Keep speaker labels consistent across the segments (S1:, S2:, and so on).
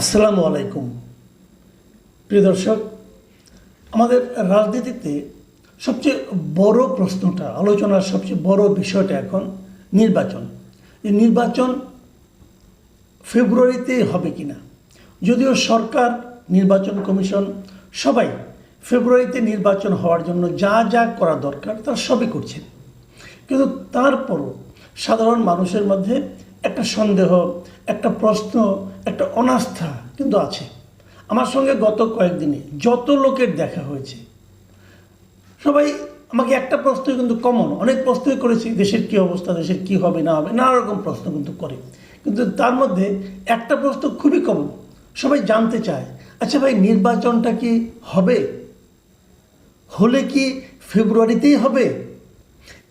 S1: আসসালামু আলাইকুম। প্রিয় দর্শক, আমাদের রাজনীতিতে সবচেয়ে বড় প্রশ্নটা, আলোচনার সবচেয়ে বড় বিষয়টা এখন নির্বাচন। এই নির্বাচন ফেব্রুয়ারিতে হবে কিনা? যদিও সরকার, নির্বাচন কমিশন সবাই ফেব্রুয়ারিতে নির্বাচন হওয়ার জন্য যা যা করা দরকার তারা সবই করছেন। কিন্তু তারপরও সাধারণ মানুষের মধ্যে একটা সন্দেহ একটা প্রশ্ন, একটা অনাস্থা কিন্তু আছে। আমার সঙ্গে গত কয়েকদিনে যত লোকের দেখা হয়েছে, সবাই আমাকে একটা প্রশ্ন কিন্তু কমন অনেক প্রশ্নই করেছি, দেশের কী অবস্থা, দেশের কী হবে, না হবে, নানা রকম প্রশ্ন কিন্তু করে। কিন্তু তার মধ্যে একটা প্রশ্ন খুবই কমন সবাই জানতে চায় আচ্ছা ভাই নির্বাচনটা কি হবে? হলে কি ফেব্রুয়ারিতেই হবে?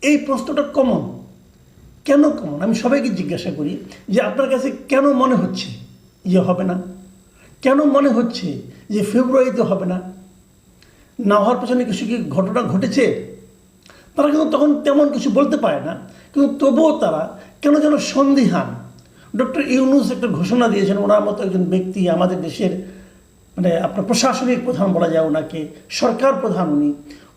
S1: এই প্রশ্নটা কমন কেন কমন? আমি সবাইকে জিজ্ঞাসা করি যে আপনার কাছে কেন মনে হচ্ছে যে হবে না? কেন মনে হচ্ছে যে ফেব্রুয়ারিতে হবে না? না হওয়ার পেছনে কিছু কি ঘটনা ঘটেছে? তারা কিন্তু তখন তেমন কিছু বলতে পারে না, কিন্তু তবুও তারা কেন যেন সন্দিহান। ডক্টর ইউনুস একটা ঘোষণা দিয়েছেন, ওনার মতো একজন ব্যক্তি আমাদের দেশের মানে আপনার প্রশাসনিক প্রধান বলা যায় ওনাকে, সরকার প্রধান উনি।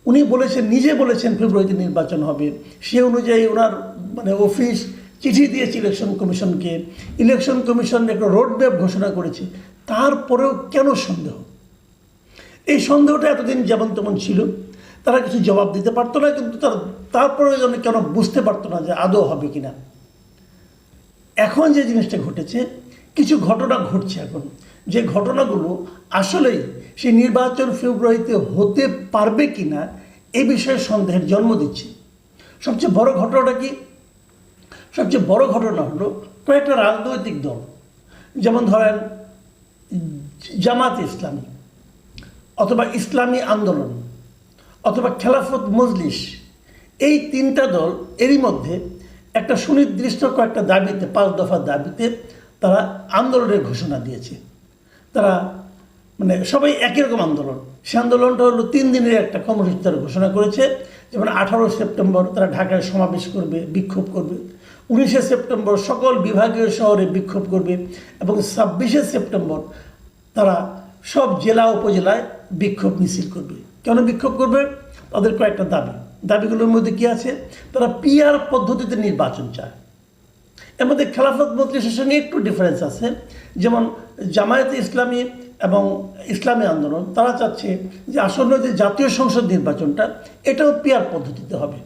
S1: উনি বলেছেন, নিজে বলেছেন ফেব্রুয়ারিতে নির্বাচন হবে। সে অনুযায়ী ওনার মানে অফিস চিঠি দিয়েছে ইলেকশন কমিশনকে ইলেকশন কমিশন একটা রোড ম্যাপ ঘোষণা করেছে। তারপরেও কেন সন্দেহ? এই সন্দেহটা এতদিন যেমন তেমন ছিল, তারা কিছু জবাব দিতে পারতো না, কিন্তু তারা তারপরে কেন বুঝতে পারতো না যে আদৌ হবে কি না এখন যে জিনিসটা ঘটেছে, কিছু ঘটনা ঘটছে এখন। যে ঘটনাগুলো আসলেই সেই নির্বাচন ফেব্রুয়ারিতে হতে পারবে কি না এ বিষয়ে সন্দেহের জন্ম দিচ্ছে। সবচেয়ে বড় ঘটনাটা কি? সবচেয়ে বড় ঘটনা হলো কয়েকটা রাজনৈতিক দল, যেমন ধরেন জামাত ইসলামী অথবা ইসলামী আন্দোলন অথবা খেলাফত মজলিস, এই তিনটা দল এরই মধ্যে একটা সুনির্দিষ্ট কয়েকটা দাবিতে, পাঁচ দফার দাবিতে তারা আন্দোলনের ঘোষণা দিয়েছে। তারা মানে সবাই একই রকম আন্দোলন। সে আন্দোলনটা হলো তিন দিনের একটা কর্মসূচি তারা ঘোষণা করেছে, যেমন আঠারো সেপ্টেম্বর তারা ঢাকায় সমাবেশ করবে, বিক্ষোভ করবে। উনিশে সেপ্টেম্বর সকল বিভাগীয় শহরে বিক্ষোভ করবে এবং ছাব্বিশে সেপ্টেম্বর তারা সব জেলা উপজেলায় বিক্ষোভ মিছিল করবে। কেন বিক্ষোভ করবে? তাদের কয়েকটা দাবি। দাবিগুলোর মধ্যে কি আছে? তারা পিআর পদ্ধতিতে নির্বাচন চায়। এর মধ্যে খেলাফত মজলিসের সঙ্গে একটু ডিফারেন্স আছে। যেমন জামায়াতে ইসলামী এবং ইসলামী আন্দোলন, তারা চাচ্ছে যে আসন্ন যে জাতীয় সংসদ নির্বাচনটা, এটাও পিয়ার পদ্ধতিতে হবে।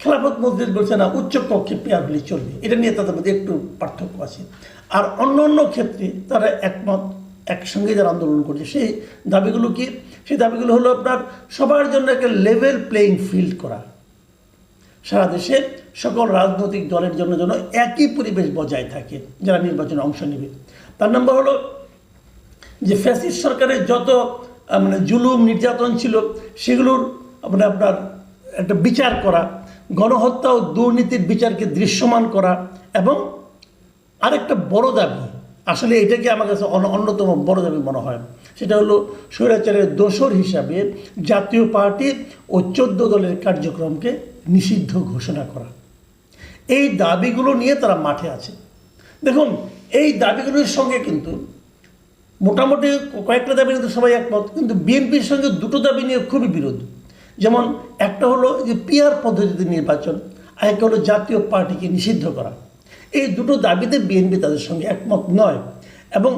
S1: খেলাফত মসজিদ বলছে না, উচ্চ কক্ষে পেয়ার হলে চলবে। এটা নিয়ে তাদের মধ্যে একটু পার্থক্য আছে। আর অন্য অন্য ক্ষেত্রে তারা একমত, একসঙ্গে যারা আন্দোলন করছে, সেই দাবিগুলো কি? সেই দাবিগুলো হলো আপনার সবার জন্য একটা লেভেল প্লেইং ফিল্ড করা। সারা দেশে সকল রাজনৈতিক দলের জন্য যেন একই পরিবেশ বজায় থাকে, যারা নির্বাচনে অংশ নেবে। তার নম্বর হলো যে ফ্যাসিস্ট সরকারের যত মানে জুলুম, নির্যাতন ছিল, সেগুলোর মানে আপনার একটা বিচার করা, গণহত্যা ও দুর্নীতির বিচারকে দৃশ্যমান করা এবং আরেকটা বড় দাবি, আসলে এটাকে আমার কাছে অন্যতম বড় দাবি মনে হয়, সেটা হলো স্বৈরাচারের দোসর হিসাবে জাতীয় পার্টি ও চোদ্দ দলের কার্যক্রমকে নিষিদ্ধ ঘোষণা করা। এই দাবিগুলো নিয়ে তারা মাঠে আছে। দেখুন, এই দাবিগুলোর সঙ্গে কিন্তু মোটামুটি কয়েকটা দাবি কিন্তু সবাই একমত, কিন্তু বিএনপির সঙ্গে দুটো দাবি নিয়ে খুবই বিরোধ। যেমন একটা হলো যে পিআর পদ্ধতিতে নির্বাচন, আর একটা হলো জাতীয় পার্টিকে নিষিদ্ধ করা। এই দুটো দাবিতে বিএনপি তাদের সঙ্গে একমত নয়। এবং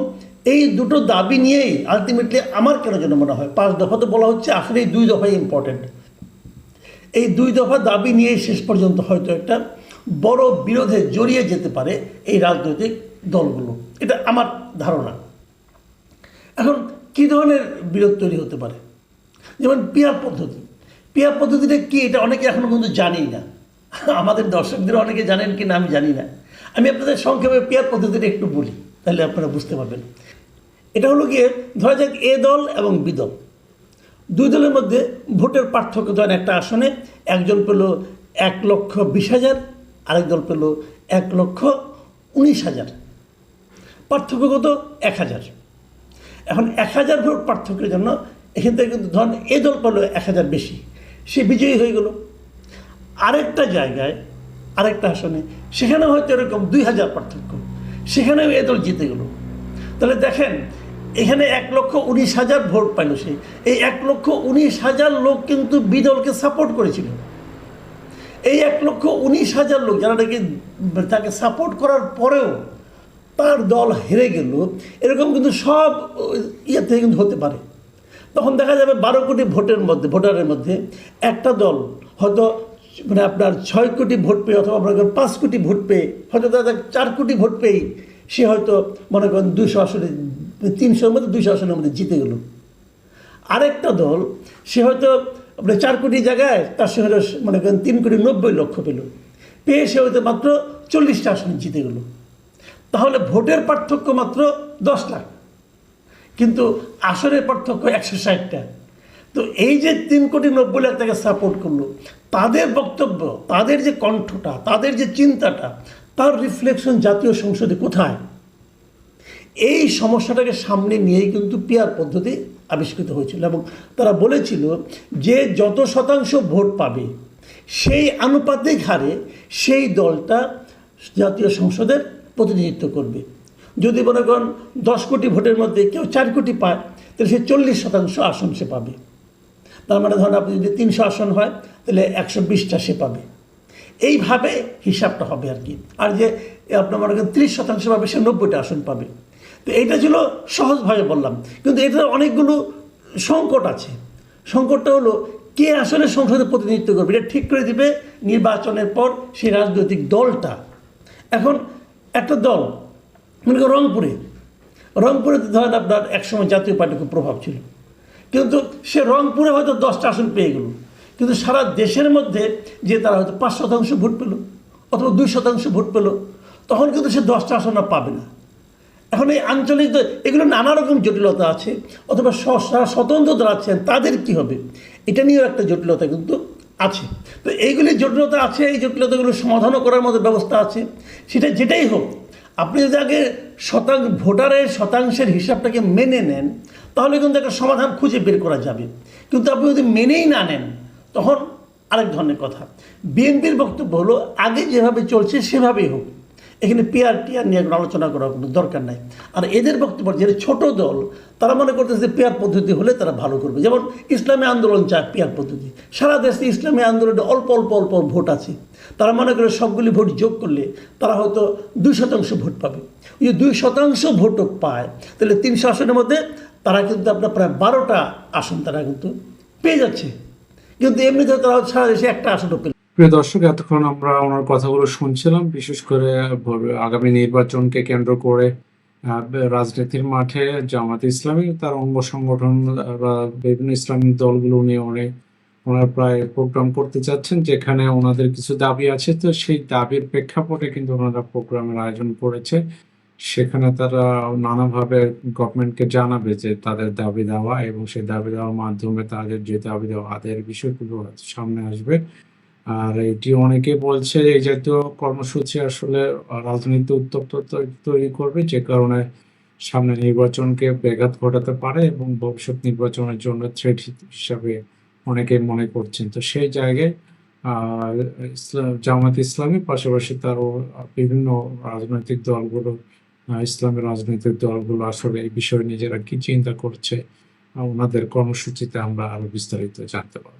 S1: এই দুটো দাবি নিয়েই আলটিমেটলি আমার কেন যেন মনে হয়, পাঁচ দফা তো বলা হচ্ছে আসলে এই দুই দফাই ইম্পর্টেন্ট এই দুই দফা দাবি নিয়েই শেষ পর্যন্ত হয়তো একটা বড় বিরোধে জড়িয়ে যেতে পারে এই রাজনৈতিক দলগুলো। এটা আমার ধারণা। এখন কী ধরনের বিরোধ তৈরি হতে পারে? যেমন পিয়ার পদ্ধতি। পিয়ার পদ্ধতিটা কী এটা অনেকে এখনও কিন্তু জানেই না। আমাদের দর্শকদের অনেকে জানেন কি না আমি জানি না। আমি আপনাদের সংক্ষেপে পিয়ার পদ্ধতিটা একটু বলি, তাহলে আপনারা বুঝতে পারবেন। এটা হলো গিয়ে, ধরা যাক এ দল এবং বি দল। দুই দলের মধ্যে ভোটের পার্থক্য ধরেন একটা আসনে, একজন পেল এক লক্ষ বিশ হাজার, আরেক দল পেল এক লক্ষ উনিশ হাজার। পার্থক্য কত এক হাজার। এখন এক হাজার ভোট পার্থক্যের জন্য এখান থেকে কিন্তু ধরেন এ দল পেল এক হাজার বেশি, সে বিজয়ী হয়ে গেল। আরেকটা জায়গায়, আরেকটা আসনে সেখানে হয়তো এরকম দুই হাজার পার্থক্য, সেখানেও এ দল জিতে গেল। তাহলে দেখেন, এখানে এক লক্ষ উনিশ হাজার ভোট পাইল সে। এই এক লক্ষ উনিশ হাজার লোক কিন্তু বিদলকে সাপোর্ট করেছিল। এই এক লক্ষ উনিশ হাজার লোক যারা নাকি তাকে সাপোর্ট করার পরেও তার দল হেরে গেল, এরকম কিন্তু সব ইয়ে থেকে কিন্তু হতে পারে। তখন দেখা যাবে বারো কোটি ভোটের মধ্যে, ভোটারের মধ্যে একটা দল হয়তো মানে আপনার ছয় কোটি ভোট পেয়ে অথবা মনে করেন পাঁচ কোটি ভোট পেয়ে, হয়তো তাদের চার কোটি ভোট পেয়ে সে হয়তো মনে করেন দুশো আসনে, তিনশোর মধ্যে দুশো আসনের মধ্যে জিতে গেল। আরেকটা দল, সে হয়তো আপনার চার কোটি জায়গায় তার সে হয়তো মনে করেন তিন কোটি নব্বই লক্ষ পেল, পেয়ে সে হয়তো মাত্র চল্লিশটা আসনে জিতে গেল। তাহলে ভোটের পার্থক্য মাত্র দশ লাখ। কিন্তু আসনের পার্থক্য একশো ষাটটা। তো এই যে তিন কোটি নব্বই লাখ টাকা সাপোর্ট করল, তাদের বক্তব্য, তাদের যে কণ্ঠটা, তাদের যে চিন্তাটা, তার রিফ্লেকশন জাতীয় সংসদে কোথায়? এই সমস্যাটাকে সামনে নিয়েই কিন্তু পিয়ার পদ্ধতি আবিষ্কৃত হয়েছিল এবং তারা বলেছিল যে যত শতাংশ ভোট পাবে, সেই আনুপাতিক হারে সেই দলটা জাতীয় সংসদের প্রতিনিধিত্ব করবে। যদি মনে করেন দশ কোটি ভোটের মধ্যে কেউ চার কোটি পায়, তাহলে সে চল্লিশ শতাংশ আসন সে পাবে। তার মানে ধরেন আপনি যদি তিনশো আসন হয়, তাহলে একশো বিশটা সে পাবে। এইভাবে হিসাবটা হবে আর কি। আর যে আপনার মনে করেন ত্রিশ শতাংশ পাবে, সে নব্বইটা আসন পাবে। তো এইটা ছিল সহজভাবে বললাম। কিন্তু এটার অনেকগুলো সংকট আছে। সংকটটা হলো কে আসলে সংসদে প্রতিনিধিত্ব করবে? এটা ঠিক করে দিবে নির্বাচনের পর সেই রাজনৈতিক দলটা। এখন একটা দল, মনে করেন রংপুরে রংপুরে ধরেন আপনার একসময় জাতীয় পার্টির খুব প্রভাব ছিল। কিন্তু সে রংপুরে হয়তো দশটা আসন পেয়ে গেল। কিন্তু সারা দেশের মধ্যে যে তারা হয়তো পাঁচ শতাংশ ভোট পেল অথবা দুই শতাংশ ভোট পেল, তখন কিন্তু সে দশটা আসন আর পাবে না। এখন এই আঞ্চলিক এগুলো নানা রকম জটিলতা আছে, অথবা যারা স্বতন্ত্র দল আছেন তাদের কি হবে? এটা নিয়েও একটা জটিলতা কিন্তু আছে। তো এইগুলি জটিলতা আছে, এই জটিলতাগুলো সমাধানও করার মতো ব্যবস্থা আছে। সেটা যেটাই হোক, আপনি যদি আগে শতাংশ, ভোটারের শতাংশের হিসাবটাকে মেনে নেন, তাহলে কিন্তু একটা সমাধান খুঁজে বের করা যাবে। কিন্তু আপনি যদি মেনেই না নেন, তখন আরেক ধরনের কথা। বিএনপির বক্তব্য হলো, আগে যেভাবে চলছে সেভাবেই হোক। এখানে পিয়ার টিয়ার নিয়ে কোনো আলোচনা করার কোনো দরকার নাই। আর এদের বক্তব্য, যেটা ছোট দল, তারা মনে করতেছে পেয়ার পদ্ধতি হলে তারা ভালো করবে। যেমন ইসলামী আন্দোলন চায় পেয়ার পদ্ধতি। সারা দেশে ইসলামী আন্দোলনে অল্প অল্প অল্প ভোট আছে। তারা মনে করে সবগুলি ভোট যোগ করলে তারা হয়তো দুই শতাংশ ভোট পাবে। যদি দুই শতাংশ ভোটও পায়, তাহলে তিনশো আসনের মধ্যে তারা কিন্তু আপনার প্রায় বারোটা আসন তারা কিন্তু পেয়ে যাচ্ছে। কিন্তু এমনিতে তারা সারা দেশে একটা আসনও পেল
S2: প্রিয় দর্শক, এতক্ষণ আমরা ওনার কথাগুলো শুনছিলাম, বিশেষ করে আগামী নির্বাচনকে কেন্দ্র করে রাজনীতির মাঠে জামাত ইসলামী তার অঙ্গ সংগঠন বিভিন্ন ইসলামিক দলগুলো নিয়ে অনেক ওনারা প্রায় প্রোগ্রাম করতে চাচ্ছেন, যেখানে ওনাদের কিছু দাবি আছে। তো সেই দাবির প্রেক্ষাপটে কিন্তু ওনারা প্রোগ্রামের আয়োজন করেছে। সেখানে তারা নানাভাবে গভর্নমেন্টকে জানাবে যে তাদের দাবি দেওয়া এবং সেই দাবি দেওয়ার মাধ্যমে তাদের যে দাবি দেওয়া, আদায়ের বিষয়গুলো সামনে আসবে। আর এটি অনেকে বলছে এই জাতীয় কর্মসূচি আসলে রাজনীতি উত্তপ্ত তৈরি করবে, যে কারণে সামনে নির্বাচনকে ব্যাঘাত ঘটাতে পারে এবং ভবিষ্যৎ নির্বাচনের জন্য থ্রেট হিসাবে অনেকে মনে করছেন। তো সেই জায়গায় জামাত ইসলামী পাশাপাশি তারও বিভিন্ন রাজনৈতিক দলগুলো ইসলামের রাজনৈতিক দলগুলো আসলে এই বিষয়ে নিজেরা কি চিন্তা করছে ওনাদের কর্মসূচিতে আমরা আরও বিস্তারিত জানতে পারব।